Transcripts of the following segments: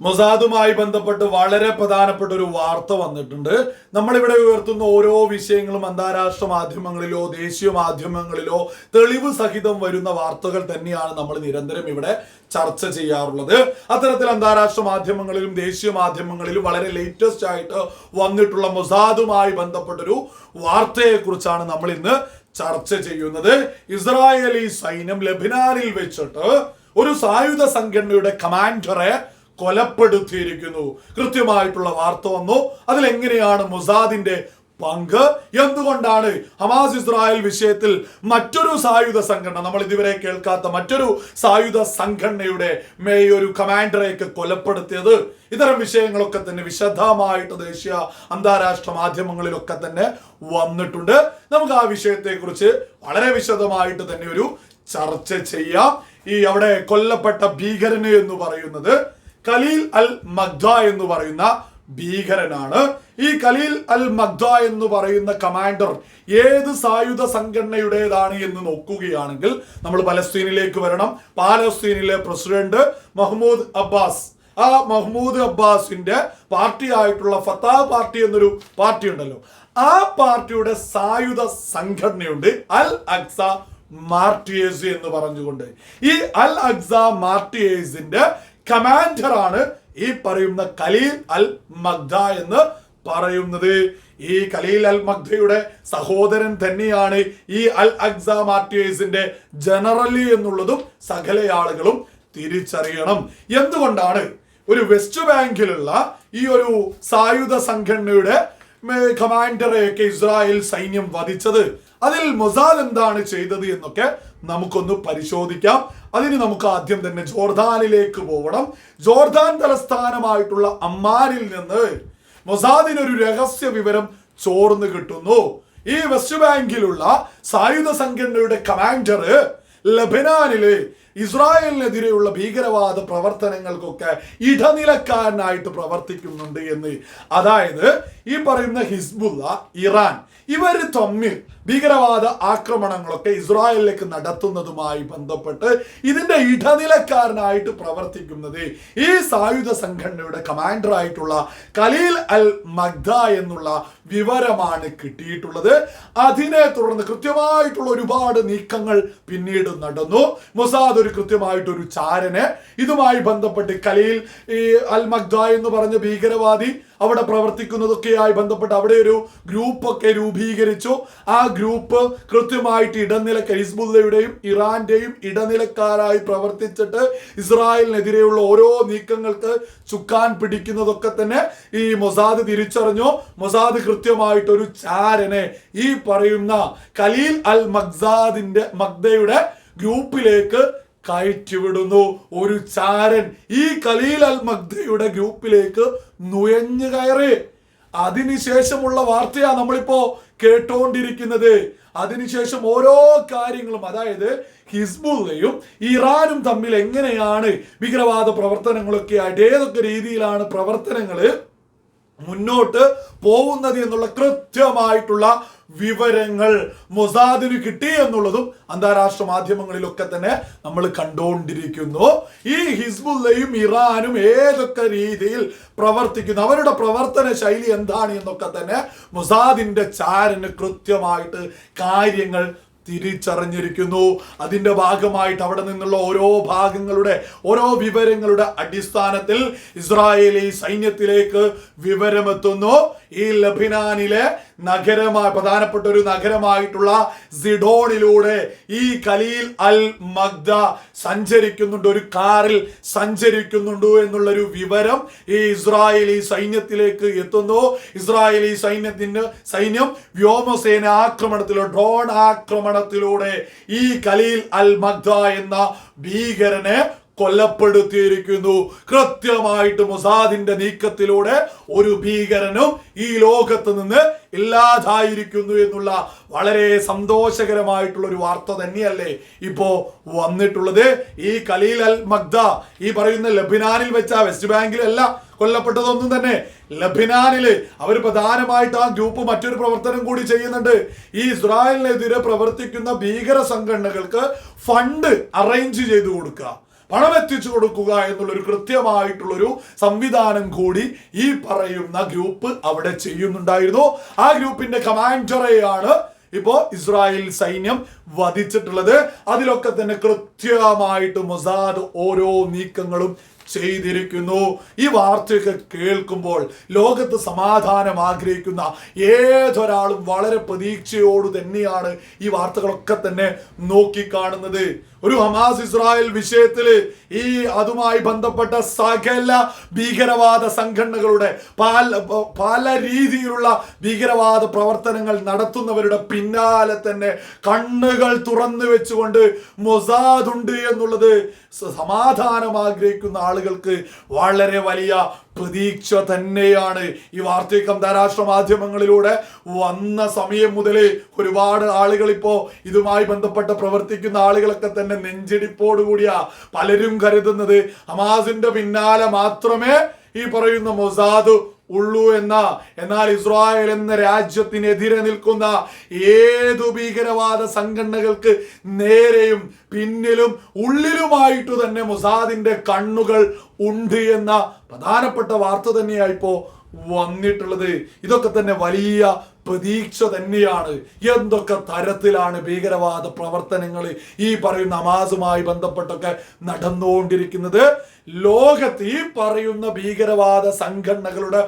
മൊസാദുമായി ബന്ധപ്പെട്ട് വളരെ പ്രധാനപ്പെട്ട ഒരു വാർത്ത വന്നിട്ടുണ്ട്. നമ്മളിവിടെ ഉയർത്തുന്ന ഓരോ വിഷയങ്ങളും അന്താരാഷ്ട്ര മാധ്യമങ്ങളിലോ ദേശീയ മാധ്യമങ്ങളിലോ തെളിവ് സഹിതം വരുന്ന വാർത്തകൾ തന്നെയാണ് നമ്മൾ നിരന്തരം ഇവിടെ ചർച്ച ചെയ്യാറുള്ളത്. അത്തരത്തിൽ അന്താരാഷ്ട്ര മാധ്യമങ്ങളിലും ദേശീയ മാധ്യമങ്ങളിലും വളരെ ലേറ്റസ്റ്റ് ആയിട്ട് വന്നിട്ടുള്ള മൊസാദുമായി ബന്ധപ്പെട്ടൊരു വാർത്തയെ കുറിച്ചാണ് നമ്മൾ ഇന്ന് ചർച്ച ചെയ്യുന്നത്. ഇസ്രായേലി സൈന്യം ലബിനാനിൽ വെച്ചിട്ട് ഒരു സായുധ സംഘടനയുടെ കമാൻഡറെ കൊലപ്പെടുത്തിയിരിക്കുന്നു. കൃത്യമായിട്ടുള്ള വാർത്ത വന്നു. അതിലെങ്ങനെയാണ് മുസാദിന്റെ പങ്ക്? എന്തുകൊണ്ടാണ് ഹമാസ് ഇസ്രായേൽ വിഷയത്തിൽ മറ്റൊരു സായുധ സംഘടന നമ്മൾ ഇതുവരെ കേൾക്കാത്ത മറ്റൊരു സായുധ സംഘടനയുടെ മേ ഒരു കമാൻഡറെയൊക്കെ കൊലപ്പെടുത്തിയത്? ഇത്തരം വിഷയങ്ങളൊക്കെ തന്നെ വിശദമായിട്ട് ദേശീയ അന്താരാഷ്ട്ര മാധ്യമങ്ങളിലൊക്കെ തന്നെ വന്നിട്ടുണ്ട്. നമുക്ക് ആ വിഷയത്തെക്കുറിച്ച് വളരെ വിശദമായിട്ട് തന്നെ ഒരു ചർച്ച ചെയ്യാം. ഈ അവിടെ കൊല്ലപ്പെട്ട ഭീകരന് എന്ന് പറയുന്നത് ഖലീൽ അൽ മഗ്ദ എന്ന് പറയുന്ന ഭീകരനാണ്. ഈ ഖലീൽ അൽ മഗ്ദ എന്ന് പറയുന്ന കമാൻഡർ ഏത് സായുധ സംഘടനയുടേതാണ് എന്ന് നോക്കുകയാണെങ്കിൽ നമ്മൾ പലസ്തീനിലേക്ക് വരണം. പാലസ്തീനിലെ പ്രസിഡന്റ് മഹ്മൂദ് അബ്ബാസ്. ആ മഹ്മൂദ് അബ്ബാസിന്റെ പാർട്ടി ആയിട്ടുള്ള ഫത്താ പാർട്ടി എന്നൊരു പാർട്ടി ഉണ്ടല്ലോ ആ പാർട്ടിയുടെ സായുധ സംഘടനയുണ്ട് അൽ അക്സ മാർട്ടിയേസ് എന്ന് പറഞ്ഞുകൊണ്ട്. ഈ അൽ അക്സ മാർട്ടിയേസിന്റെ കമാൻഡർ ആണ് ഈ പറയുന്ന കലീൽ അൽ മഗ്ദ എന്ന് പറയുന്നത്. ഈ കലീൽ അൽ മഗ്ദയുടെ സഹോദരൻ തന്നെയാണ് ഈ അൽ അക്സ മാർട്ടിയേഴ്സിന്റെ ജനറലി എന്നുള്ളതും സകല ആളുകളും തിരിച്ചറിയണം. എന്തുകൊണ്ടാണ് ഒരു വെസ്റ്റ് ബാങ്കിലുള്ള ഈ ഒരു സായുധ സംഘടനയുടെ കമാൻഡറെയൊക്കെ ഇസ്രായേൽ സൈന്യം വധിച്ചത്? അതിൽ മൊസാദ് എന്താണ് ചെയ്തത് എന്നൊക്കെ നമുക്കൊന്ന് പരിശോധിക്കാം. അതിന് നമുക്ക് ആദ്യം തന്നെ ജോർദാനിലേക്ക് പോകണം ജോർദാൻ തലസ്ഥാനമായിട്ടുള്ള അമ്മാനിൽ നിന്ന് മൊസാദിന് ഒരു രഹസ്യ വിവരം ചോർന്ന് കിട്ടുന്നു. ഈ വെസ്റ്റ് ബാങ്കിലുള്ള സായുധ സംഘടനയുടെ കമാൻഡർ ലബനാനിൽ ഇസ്രായേലിനെതിരെയുള്ള ഭീകരവാദ പ്രവർത്തനങ്ങൾക്കൊക്കെ ഇടനിലക്കാരനായിട്ട് പ്രവർത്തിക്കുന്നുണ്ട് എന്ന്. അതായത് ഈ പറയുന്ന ഹിസ്ബുല്ല ഇറാൻ ഇവർ തമ്മിൽ ഭീകരവാദ ആക്രമണങ്ങളൊക്കെ ഇസ്രായേലിലേക്ക് നടത്തുന്നതുമായി ബന്ധപ്പെട്ട് ഇതിന്റെ ഇടനിലക്കാരനായിട്ട് പ്രവർത്തിക്കുന്നത് ഈ സായുധ സംഘടനയുടെ കമാൻഡർ ആയിട്ടുള്ള ഖലീൽ അൽ മഗ്ദ എന്നുള്ള വിവരമാണ് കിട്ടിയിട്ടുള്ളത്. അതിനെ തുടർന്ന് കൃത്യമായിട്ടുള്ള ഒരുപാട് നീക്കങ്ങൾ പിന്നീട് നടന്നു. മൊസാദ് കൃത്യമായിട്ട് ഒരു ചാരന് ഇതുമായി ബന്ധപ്പെട്ട് കലയിൽ ഈ അൽ മഗ്ദ എന്ന് പറഞ്ഞ ഭീകരവാദി അവിടെ പ്രവർത്തിക്കുന്നതൊക്കെയായി ബന്ധപ്പെട്ട് അവിടെ ഒരു ഗ്രൂപ്പൊക്കെ രൂപീകരിച്ചു. ആ ഗ്രൂപ്പ് കൃത്യമായിട്ട് ഇടനിലക്ക ഹിസ്ബുല്ലയുടെയും ഇറാന്റെയും ഇടനിലക്കാരായി പ്രവർത്തിച്ചിട്ട് ഇസ്രായേലിനെതിരെയുള്ള ഓരോ നീക്കങ്ങൾക്ക് ചുക്കാൻ പിടിക്കുന്നതൊക്കെ തന്നെ ഈ മൊസാദ് തിരിച്ചറിഞ്ഞു. മൊസാദ് കൃത്യമായിട്ട് ഒരു ചാരനെ ഈ പറയുന്ന കലീൽ അൽ മഗ്സാദിന്റെ മഗ്ദയുടെ ഗ്രൂപ്പിലേക്ക് കയറ്റിവിടുന്നു. ഒരു ചാരൻ ഈ കലീൽ അൽ മഗ്ദയുടെ ഗ്രൂപ്പിലേക്ക് നുഴഞ്ഞു കയറി. അതിനുശേഷമുള്ള വാർത്തയാ നമ്മളിപ്പോ കേട്ടോണ്ടിരിക്കുന്നത്. അതിനുശേഷം ഓരോ കാര്യങ്ങളും അതായത് ഹിസ്ബുള്ളയും ഇറാനും തമ്മിൽ എങ്ങനെയാണ് ഭീകരവാദ പ്രവർത്തനങ്ങളൊക്കെ ആയിട്ട് ഏതൊക്കെ രീതിയിലാണ് പ്രവർത്തനങ്ങൾ മുന്നോട്ട് പോകുന്നത് എന്നുള്ള കൃത്യമായിട്ടുള്ള വിവരങ്ങൾ മൊസാദിന് കിട്ടി എന്നുള്ളതും അന്താരാഷ്ട്ര മാധ്യമങ്ങളിലൊക്കെ തന്നെ നമ്മൾ കണ്ടുകൊണ്ടിരിക്കുന്നു ഈ ഹിസ്ബുല്ലയും ഇറാനും ഏതൊക്കെ രീതിയിൽ പ്രവർത്തിക്കുന്നു അവരുടെ പ്രവർത്തന ശൈലി എന്താണ് എന്നൊക്കെ തന്നെ മൊസാദിന്റെ ചാരന് കൃത്യമായിട്ട് കാര്യങ്ങൾ തിരിച്ചറിഞ്ഞിരിക്കുന്നു. അതിന്റെ ഭാഗമായിട്ട് അവിടെ നിന്നുള്ള ഓരോ ഭാഗങ്ങളുടെ ഓരോ വിവരങ്ങളുടെ അടിസ്ഥാനത്തിൽ ഇസ്രായേലി സൈന്യത്തിലേക്ക് വിവരമെത്തുന്നു. ഈ ലബിനാനിലെ നഗരമായി പ്രധാനപ്പെട്ട ഒരു നഗരമായിട്ടുള്ള സിഡോണിലൂടെ ഈ കലീൽ അൽ മഗ്ദ സഞ്ചരിക്കുന്നുണ്ട്. ഒരു കാറിൽ സഞ്ചരിക്കുന്നുണ്ട് എന്നുള്ളൊരു വിവരം ഈ ഇസ്രായേലി സൈന്യത്തിലേക്ക് എത്തുന്നു. ഇസ്രായേലി സൈന്യത്തിന് സൈന്യം വ്യോമസേന ആക്രമണത്തിലോ ഡ്രോൺ ആക്രമണത്തിലൂടെ ഈ കലീൽ അൽ മഗ്ദ എന്ന ഭീകരനെ കൊല്ലപ്പെടുത്തിയിരിക്കുന്നു. കൃത്യമായിട്ട് മൊസാദിന്റെ നീക്കത്തിലൂടെ ഒരു ഭീകരനും ഈ ലോകത്ത് നിന്ന് ഇല്ലാതായിരിക്കുന്നു എന്നുള്ള വളരെ സന്തോഷകരമായിട്ടുള്ള ഒരു വാർത്ത തന്നെയല്ലേ ഇപ്പോ വന്നിട്ടുള്ളത്. ഈ കലീൽ അൽ മഗ്ദ ഈ പറയുന്ന ലബിനാനിൽ വെച്ച വെസ്റ്റ് ബാങ്കിലല്ല കൊല്ലപ്പെട്ടതൊന്നും തന്നെ. ലബിനാനിൽ അവർ പ്രധാനമായിട്ട് ആ ഗ്രൂപ്പ് മറ്റൊരു പ്രവർത്തനം കൂടി ചെയ്യുന്നുണ്ട്. ഈ ഇസ്രായേലിനെതിരെ പ്രവർത്തിക്കുന്ന ഭീകര സംഘടനകൾക്ക് ഫണ്ട് അറേഞ്ച് ചെയ്തു കൊടുക്കുക. പണം എത്തിച്ചു കൊടുക്കുക എന്നുള്ളൊരു കൃത്യമായിട്ടുള്ളൊരു സംവിധാനം കൂടി ഈ പറയുന്ന ഗ്രൂപ്പ് അവിടെ ചെയ്യുന്നുണ്ടായിരുന്നു. ആ ഗ്രൂപ്പിന്റെ കമാൻഡറെയാണ് ഇപ്പോ ഇസ്രായേൽ സൈന്യം വധിച്ചിട്ടുള്ളത്. അതിലൊക്കെ തന്നെ കൃത്യമായിട്ട് മൊസാദ് ഓരോ നീക്കങ്ങളും ചെയ്തിരിക്കുന്നു. ഈ വാർത്തയൊക്കെ കേൾക്കുമ്പോൾ ലോകത്ത് സമാധാനം ആഗ്രഹിക്കുന്ന ഏതൊരാളും വളരെ പ്രതീക്ഷയോട് തന്നെയാണ് ഈ വാർത്തകളൊക്കെ തന്നെ നോക്കിക്കാണുന്നത്. ഒരു ഹമാസ് ഇസ്രായേൽ വിഷയത്തിൽ ഈ അതുമായി ബന്ധപ്പെട്ട സകല ഭീകരവാദ സംഘടനകളുടെ പല പല രീതിയിലുള്ള ഭീകരവാദ പ്രവർത്തനങ്ങൾ നടത്തുന്നവരുടെ പിന്നാലെ തന്നെ കണ്ണുകൾ തുറന്നു വെച്ചുകൊണ്ട് മൊസാദ് ഉണ്ട് എന്നുള്ളത് സമാധാനം ആഗ്രഹിക്കുന്ന ആളുകൾക്ക് വളരെ വലിയ പ്രതീക്ഷ തന്നെയാണ് ഈ വാർത്തയൊക്കെ അന്താരാഷ്ട്ര മാധ്യമങ്ങളിലൂടെ വന്ന സമയം മുതൽ ഒരുപാട് ആളുകൾ ഇപ്പോൾ ഇതുമായി ബന്ധപ്പെട്ട് പ്രവർത്തിക്കുന്ന ആളുകളൊക്കെ തന്നെ നെഞ്ചിടിപ്പോട് കൂടിയ പലരും കരുതുന്നത് ഹമാസിന്റെ പിന്നാലെ മാത്രമേ ഈ പറയുന്ന മൊസാദ് ഉള്ളൂ എന്ന എന്നാൽ ഇസ്രായേൽ എന്ന രാജ്യത്തിനെതിരെ നിൽക്കുന്ന ഏതു ഭീകരവാദ സംഘടനകൾക്ക് നേരെയും പിന്നിലും ഉള്ളിലുമായിട്ടു തന്നെ മൊസാദിന്റെ കണ്ണുകൾ ഉണ്ട് എന്ന പ്രധാനപ്പെട്ട വാർത്ത തന്നെയായി ഇപ്പോ വന്നിട്ടുള്ളത്. ഇതൊക്കെ തന്നെ വലിയ പ്രതീക്ഷ തന്നെയാണ്. എന്തൊക്കെ തരത്തിലാണ് ഭീകരവാദ പ്രവർത്തനങ്ങൾ ഈ പറയുന്ന നമാസുമായി ബന്ധപ്പെട്ടൊക്കെ നടന്നുകൊണ്ടിരിക്കുന്നത്? ലോകത്ത് ഈ പറയുന്ന ഭീകരവാദ സംഘടനകളുടെ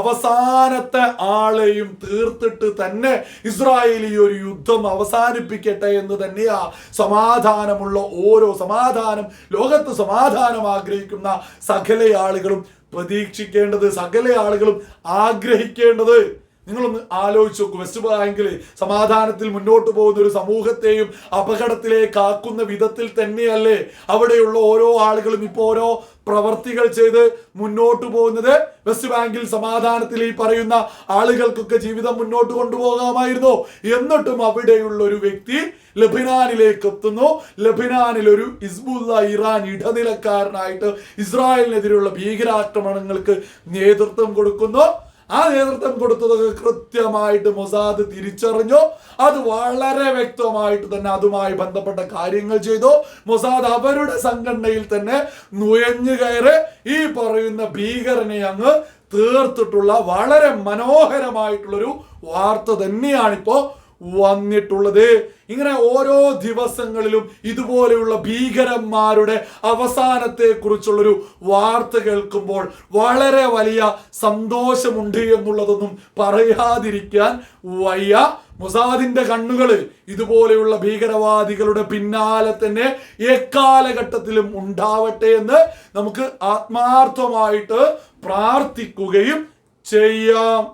അവസാനത്തെ ആളെയും തീർത്തിട്ട് തന്നെ ഇസ്രായേൽ ഈ ഒരു യുദ്ധം അവസാനിപ്പിക്കട്ടെ എന്ന് തന്നെയാ സമാധാനമുള്ള ഓരോ സമാധാനം ലോകത്ത് സമാധാനം ആഗ്രഹിക്കുന്ന സകല ആളുകളും പ്രതീക്ഷിക്കേണ്ടത് സകല ആളുകളും ആഗ്രഹിക്കേണ്ടത് നിങ്ങളൊന്ന് ആലോചിച്ച് നോക്കൂ. വെസ്റ്റ് ബാങ്കിൽ സമാധാനത്തിൽ മുന്നോട്ട് പോകുന്ന ഒരു സമൂഹത്തെയും അപകടത്തിലേക്ക് ആക്കുന്ന വിധത്തിൽ തന്നെയല്ലേ അവിടെയുള്ള ഓരോ ആളുകളും ഇപ്പോൾ ഓരോ പ്രവർത്തികൾ ചെയ്ത് മുന്നോട്ട് പോകുന്നത്? വെസ്റ്റ് ബാങ്കിൽ സമാധാനത്തിൽ ഈ പറയുന്ന ആളുകൾക്കൊക്കെ ജീവിതം മുന്നോട്ട് കൊണ്ടുപോകാമായിരുന്നു. എന്നിട്ടും അവിടെയുള്ള ഒരു വ്യക്തി ലബിനാനിലേക്ക് എത്തുന്നു. ലബിനാനിൽ ഒരു ഇസ്ബുല്ല ഇറാൻ ഇടനിലക്കാരനായിട്ട് ഇസ്രായേലിനെതിരെയുള്ള ഭീകരാക്രമണങ്ങൾക്ക് നേതൃത്വം കൊടുക്കുന്നു. ആ നേതൃത്വം കൊടുത്തതൊക്കെ കൃത്യമായിട്ട് മൊസാദ് തിരിച്ചറിഞ്ഞു. അത് വളരെ വ്യക്തമായിട്ട് തന്നെ അതുമായി ബന്ധപ്പെട്ട കാര്യങ്ങൾ ചെയ്തു. മൊസാദ് അവരുടെ സംഘടനയിൽ തന്നെ നുഴഞ്ഞു കയറി ഈ പറയുന്ന ഭീകരനെ അങ്ങ് തീർത്തിട്ടുള്ള വളരെ മനോഹരമായിട്ടുള്ളൊരു വാർത്ത തന്നെയാണിപ്പോ വന്നിട്ടുള്ളത്. ഇങ്ങനെ ഓരോ ദിവസങ്ങളിലും ഇതുപോലെയുള്ള ഭീകരന്മാരുടെ അവസാനത്തെ കുറിച്ചുള്ളൊരു വാർത്ത കേൾക്കുമ്പോൾ വളരെ വലിയ സന്തോഷമുണ്ട് എന്നുള്ളതൊന്നും പറയാതിരിക്കാൻ വയ്യ. മൊസാദിന്റെ കണ്ണുകൾ ഇതുപോലെയുള്ള ഭീകരവാദികളുടെ പിന്നാലെ തന്നെ എക്കാലഘട്ടത്തിലും ഉണ്ടാവട്ടെ എന്ന് നമുക്ക് ആത്മാർത്ഥമായിട്ട് പ്രാർത്ഥിക്കുകയും ചെയ്യാം.